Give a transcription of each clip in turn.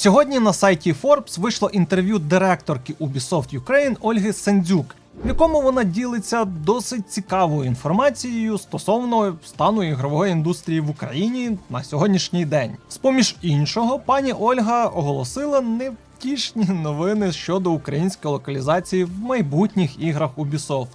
Сьогодні на сайті Forbes вийшло інтерв'ю директорки Ubisoft Ukraine Ольги Сендзюк, в якому вона ділиться досить цікавою інформацією стосовно стану ігрової індустрії в Україні на сьогоднішній день. З поміж іншого, пані Ольга оголосила невтішні новини щодо української локалізації в майбутніх іграх Ubisoft.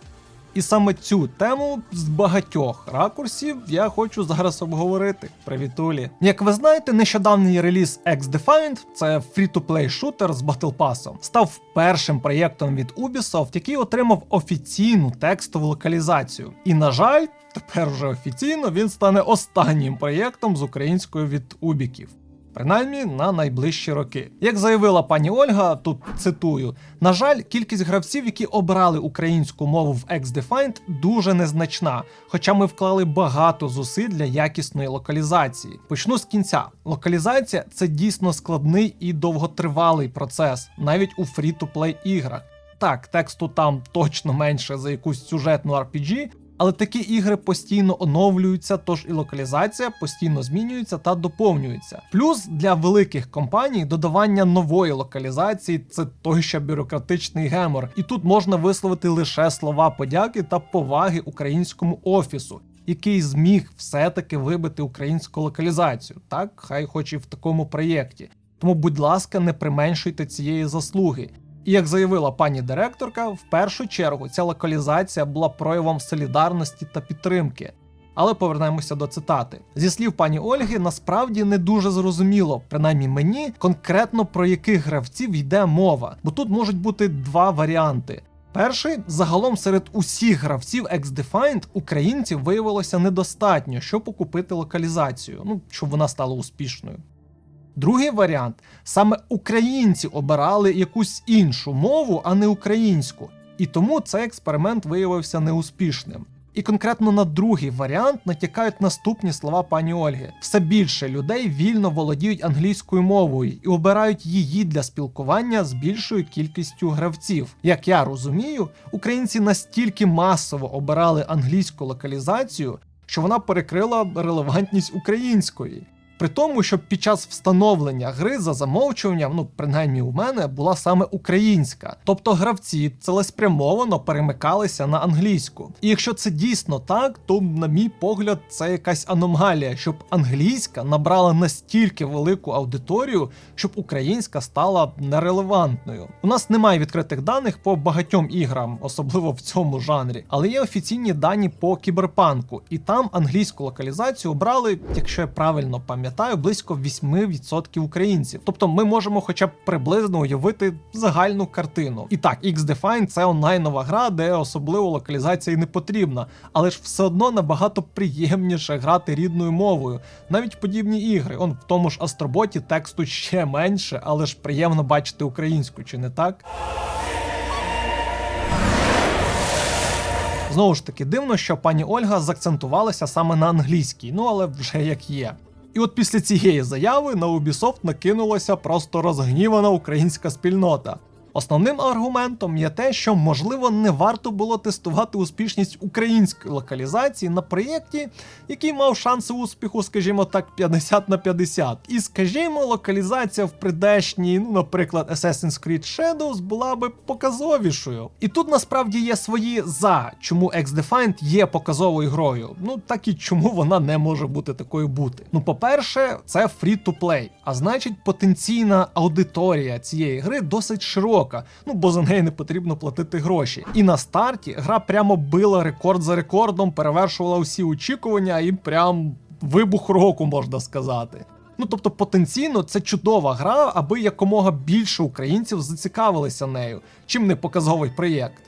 І саме цю тему з багатьох ракурсів я хочу зараз обговорити. Привітулі. Як ви знаєте, нещодавній реліз X-Defiant, це фрі-то-плей шутер з Pass, став першим проєктом від Ubisoft, який отримав офіційну текстову локалізацію. І на жаль, тепер вже офіційно він стане останнім проєктом з українською від Убіків. Принаймні на найближчі роки. Як заявила пані Ольга, тут цитую: на жаль, кількість гравців, які обрали українську мову в X-Defiant, дуже незначна, хоча ми вклали багато зусиль для якісної локалізації. Почну з кінця. Локалізація це дійсно складний і довготривалий процес, навіть у фрі-то-плей іграх. Так, тексту там точно менше за якусь сюжетну RPG, але такі ігри постійно оновлюються, тож і локалізація постійно змінюється та доповнюється. Плюс для великих компаній додавання нової локалізації це той ще бюрократичний гемор, і тут можна висловити лише слова подяки та поваги українському офісу. Який зміг все-таки вибити українську локалізацію, так хай хоч і в такому проєкті. Тому, будь ласка, не применшуйте цієї заслуги. І як заявила пані директорка, в першу чергу ця локалізація була проявом солідарності та підтримки. Але повернемося до цитати. Зі слів пані Ольги, насправді не дуже зрозуміло, принаймні мені, конкретно про яких гравців йде мова, бо тут можуть бути два варіанти. Перший загалом серед усіх гравців X-Defiant українців виявилося недостатньо, щоб окупити локалізацію, ну щоб вона стала успішною. Другий варіант саме українці обирали якусь іншу мову, а не українську, і тому цей експеримент виявився неуспішним. І конкретно на другий варіант натякають наступні слова пані Ольги: все більше людей вільно володіють англійською мовою і обирають її для спілкування з більшою кількістю гравців. Як я розумію, українці настільки масово обирали англійську локалізацію, що вона перекрила релевантність української. При тому, що під час встановлення гри за замовчуванням, ну принаймні у мене, була саме українська. Тобто гравці цілеспрямовано перемикалися на англійську. І якщо це дійсно так, то, на мій погляд, це якась аномалія, щоб англійська набрала настільки велику аудиторію, щоб українська стала нерелевантною. У нас немає відкритих даних по багатьом іграм, особливо в цьому жанрі, але є офіційні дані по кіберпанку, і там англійську локалізацію обрали, якщо я правильно пам'ятаю пам'ятаю, близько 8% українців. Тобто ми можемо хоча б приблизно уявити загальну картину. І так, X-Define це онлайнова гра, де особливо локалізація не потрібна, але ж все одно набагато приємніше грати рідною мовою. Навіть подібні ігри. Он в тому ж Астроботі тексту ще менше, але ж приємно бачити українську, чи не так? Знову ж таки, дивно, що пані Ольга заакцентувалася саме на англійській, ну але вже як є. І от після цієї заяви на Ubisoft накинулася просто розгнівана українська спільнота. Основним аргументом є те, що можливо не варто було тестувати успішність української локалізації на проєкті, який мав шанси успіху, скажімо так, 50 на 50. І скажімо, локалізація в придешній, ну, наприклад, Assassin's Creed Shadows була би показовішою. І тут насправді є свої за, чому X-Defiant є показовою грою. Ну так і чому вона не може бути такою бути. Ну, по-перше, це free-to-play, а значить, потенційна аудиторія цієї гри досить широка висока, ну бо за неї не потрібно платити гроші. І на старті гра прямо била рекорд за рекордом, перевершувала усі очікування і прям вибух року, можна сказати. Ну тобто потенційно це чудова гра, аби якомога більше українців зацікавилися нею, чим не показовий проєкт.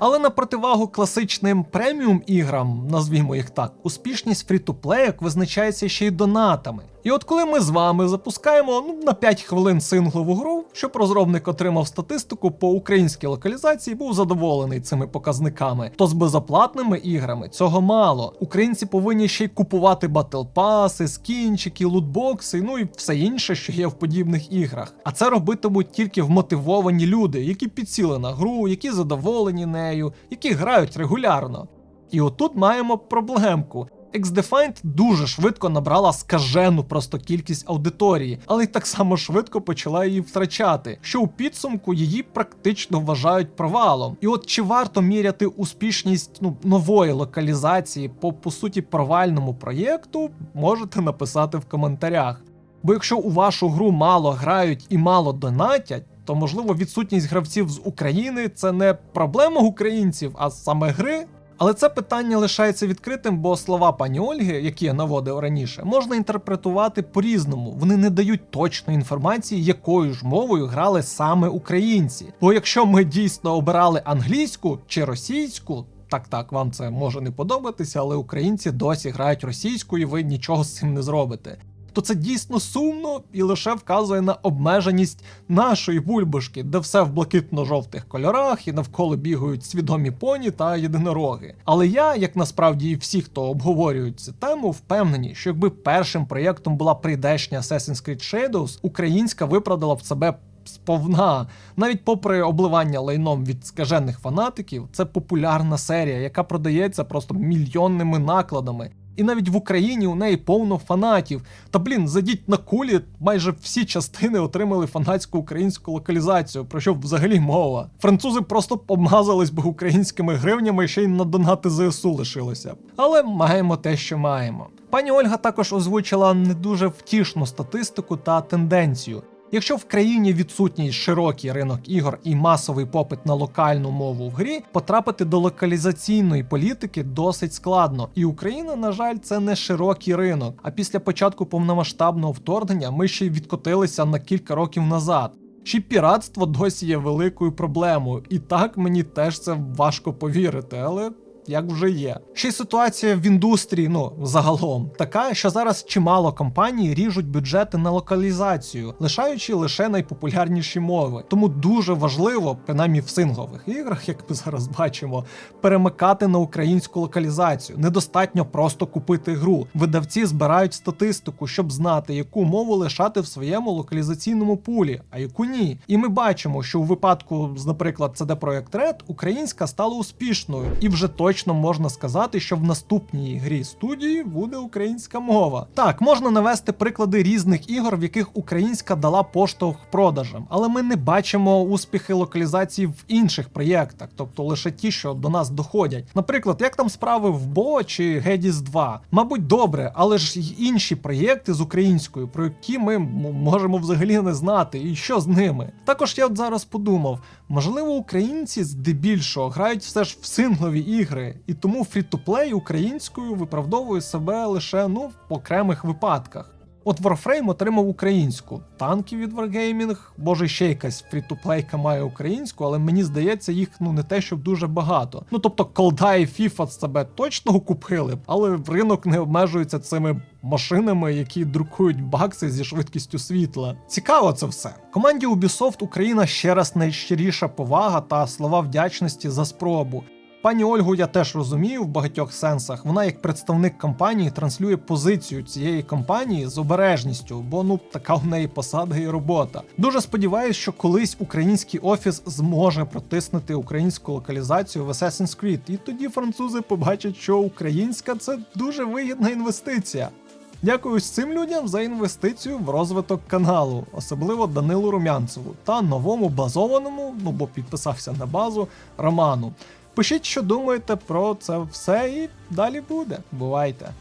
Але на противагу класичним преміум іграм, назвімо їх так, успішність фрі-то-плеєк визначається ще й донатами. І от коли ми з вами запускаємо ну, на 5 хвилин синглову гру, щоб розробник отримав статистику по українській локалізації, був задоволений цими показниками, то з безоплатними іграми цього мало. Українці повинні ще й купувати батлпаси, скінчики, лутбокси, ну і все інше, що є в подібних іграх. А це робитимуть тільки вмотивовані люди, які підсіли на гру, які задоволені нею, які грають регулярно. І отут маємо проблемку. XDefiant дуже швидко набрала скажену просто кількість аудиторії, але й так само швидко почала її втрачати, що у підсумку її практично вважають провалом. І от чи варто міряти успішність ну, нової локалізації по по суті провальному проєкту, можете написати в коментарях. Бо якщо у вашу гру мало грають і мало донатять, то можливо відсутність гравців з України це не проблема українців, а саме гри. Але це питання лишається відкритим, бо слова пані Ольги, які я наводив раніше, можна інтерпретувати по-різному. Вони не дають точної інформації, якою ж мовою грали саме українці. Бо якщо ми дійсно обирали англійську чи російську. Так, так, вам це може не подобатися, але українці досі грають російською, і ви нічого з цим не зробите то це дійсно сумно і лише вказує на обмеженість нашої бульбашки, де все в блакитно-жовтих кольорах і навколо бігають свідомі поні та єдинороги. Але я, як насправді і всі, хто обговорюють цю тему, впевнені, що якби першим проєктом була прийдешня Assassin's Creed Shadows, українська виправдала б себе. Сповна, навіть попри обливання лайном від скажених фанатиків, це популярна серія, яка продається просто мільйонними накладами. І навіть в Україні у неї повно фанатів. Та блін, зайдіть на кулі, майже всі частини отримали фанатську українську локалізацію, про що взагалі мова. Французи просто помазались би українськими гривнями ще й на донати ЗСУ лишилося. Але маємо те, що маємо. Пані Ольга також озвучила не дуже втішну статистику та тенденцію. Якщо в країні відсутній широкий ринок ігор і масовий попит на локальну мову в грі, потрапити до локалізаційної політики досить складно. І Україна, на жаль, це не широкий ринок. А після початку повномасштабного вторгнення ми ще й відкотилися на кілька років назад. Чи піратство досі є великою проблемою, і так мені теж це важко повірити, але як вже є. Ще й ситуація в індустрії, ну загалом, така, що зараз чимало компаній ріжуть бюджети на локалізацію, лишаючи лише найпопулярніші мови. Тому дуже важливо, принаймні в синглових іграх, як ми зараз бачимо, перемикати на українську локалізацію. Недостатньо просто купити гру. Видавці збирають статистику, щоб знати, яку мову лишати в своєму локалізаційному пулі, а яку ні. І ми бачимо, що у випадку з, наприклад, CD Projekt Red українська стала успішною і вже точно точно можна сказати, що в наступній грі студії буде українська мова. Так, можна навести приклади різних ігор, в яких українська дала поштовх продажам, але ми не бачимо успіхи локалізації в інших проєктах, тобто лише ті, що до нас доходять. Наприклад, як там справи в Бо чи Гедіс 2. Мабуть, добре, але ж й інші проєкти з українською, про які ми можемо взагалі не знати, і що з ними. Також я от зараз подумав, можливо, українці здебільшого грають все ж в синглові ігри і тому фрі-то-плей українською виправдовує себе лише ну в окремих випадках. От Warframe отримав українську, танки від Wargaming, може ще якась фрі-то-плейка має українську, але мені здається, їх ну не те, щоб дуже багато. Ну тобто колда і FIFA себе точно купили, але ринок не обмежується цими машинами, які друкують бакси зі швидкістю світла. Цікаво це все. Команді Ubisoft Україна ще раз найщиріша повага та слова вдячності за спробу. Пані Ольгу я теж розумію в багатьох сенсах. Вона, як представник компанії, транслює позицію цієї компанії з обережністю, бо ну така в неї посада і робота. Дуже сподіваюся, що колись український офіс зможе протиснути українську локалізацію в Assassin's Creed, і тоді французи побачать, що українська це дуже вигідна інвестиція. Дякую цим людям за інвестицію в розвиток каналу, особливо Данилу Румянцеву та новому базованому, ну бо підписався на базу Роману. Пишіть, що думаєте про це все, і далі буде. Бувайте!